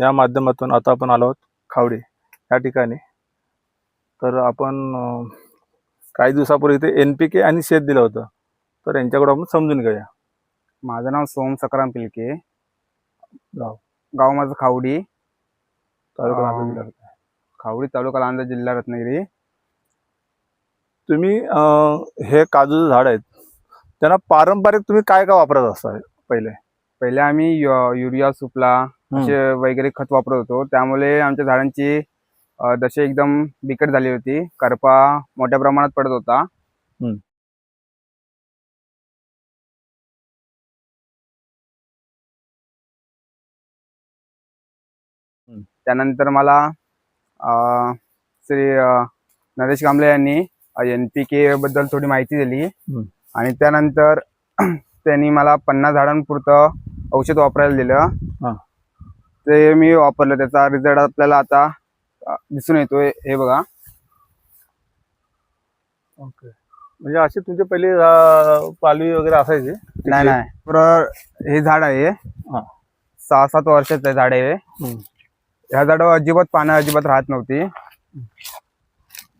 या माध्यमातून आता आपण आलो आहोत खावडी. या ठिकाणी. तर आपण काही दिवसापूर्वी इथे एन पी के आणि शेत दिलं होतं. तर यांच्याकडून आपण समजून घेऊया. माझं नाव सोम सकाराम पिलके. गाव. गाव माझं खावडी. तालुका अं, नांदेड जिल्हा. खावडी तालुका लांजा जिल्हा रत्नागिरी. तुम्ही अं, हे काजूचं झाड आहेत. त्यांना पारंपरिक तुम्ही काय काय वापरत असता पहिले? पहिले आम्ही यु- युरिया सुपला असे वगैरे खत वापरत होतो. त्यामुळे आमच्या झाडांची दशा एकदम बिकट झाली होती. करपा मोठ्या प्रमाणात पडत होता. त्यानंतर मला श्री नरेश कांबळे यांनी एन पी के बद्दल थोडी माहिती दिली. आणि त्यानंतर त्यांनी मला पन्नास झाडांपुरतं औषध वापरायला दिलं. ते मी वापरलं त्याचा रिझल्ट आपल्याला आता दिसून येतोय. हे बघा. ओके. म्हणजे असे तुमचे पहिले पालवी वगैरे असायचे? नाही नाही. बरोबर हे झाड आहे. सहा सात वर्षाचं झाड आहे. ह्या झाडावर अजिबात पानं अजिबात राहत नव्हती.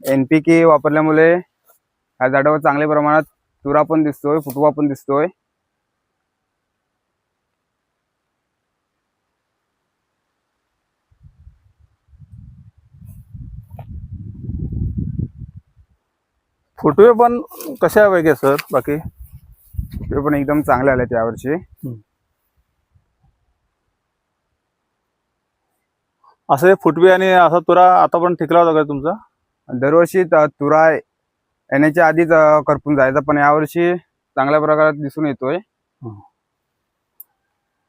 एनपीके वापरल्यामुळे ह्या झाडावर चांगल्या प्रमाणात तुरा पण दिसतोय फुटवा पण दिसतोय. फुटवे पण कशा वेगळे सर? बाकी? ते पण एकदम चांगले आले यावर्षी. असं हे फुटवे आणि असा तुरा आता पण टिकला होता का तुमचा? दरवर्षी त- तुरा येण्याच्या आधीच अं, करपून जायचा पण यावर्षी चांगल्या प्रकारात दिसून येतोय.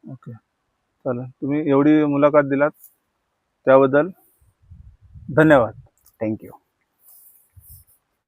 ओके. चालेल. तुम्ही एवढी मुलाखत दिलात त्याबद्दल धन्यवाद. थँक्यू